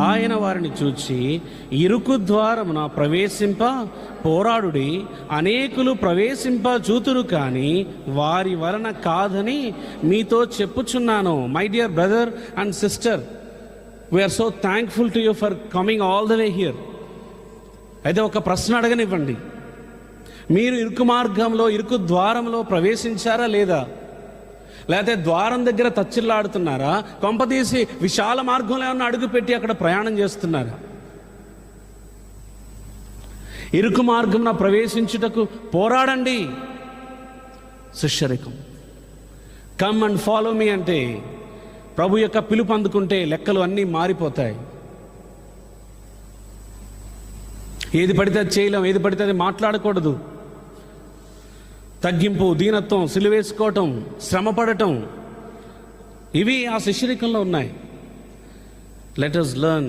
ఆయన వారిని చూచి ఇరుకు ద్వారమున ప్రవేశింప పోరాడుడి. అనేకులు ప్రవేశింప చూతురు కానీ వారి వలన కాదని మీతో చెప్పుచున్నాను my dear brother and sister we are so thankful to you for coming all the way here అయితే ఒక ప్రశ్న అడగనివ్వండి. మీరు ఇరుకు మార్గంలో ఇరుకు ద్వారంలో ప్రవేశించారా లేదా? లేకపోతే ద్వారం దగ్గర తచ్చిల్లాడుతున్నారా? కొంపదీసి విశాల మార్గంలో ఏమన్నా అడుగుపెట్టి అక్కడ ప్రయాణం చేస్తున్నారా? ఇరుకు మార్గంలో ప్రవేశించుటకు పోరాడండి శిష్యరికం. కమ్ అండ్ ఫాలో మీ అంటే ప్రభు యొక్క పిలుపు అందుకుంటే లెక్కలు అన్నీ మారిపోతాయి. ఏది పడితే అది చేయలేం ఏది పడితే అది మాట్లాడకూడదు. తగ్గింపు దీనత్వం సిలువేసుకోవటం శ్రమపడటం ఇవి ఆ శిష్యరికంలో ఉన్నాయి. Letters learn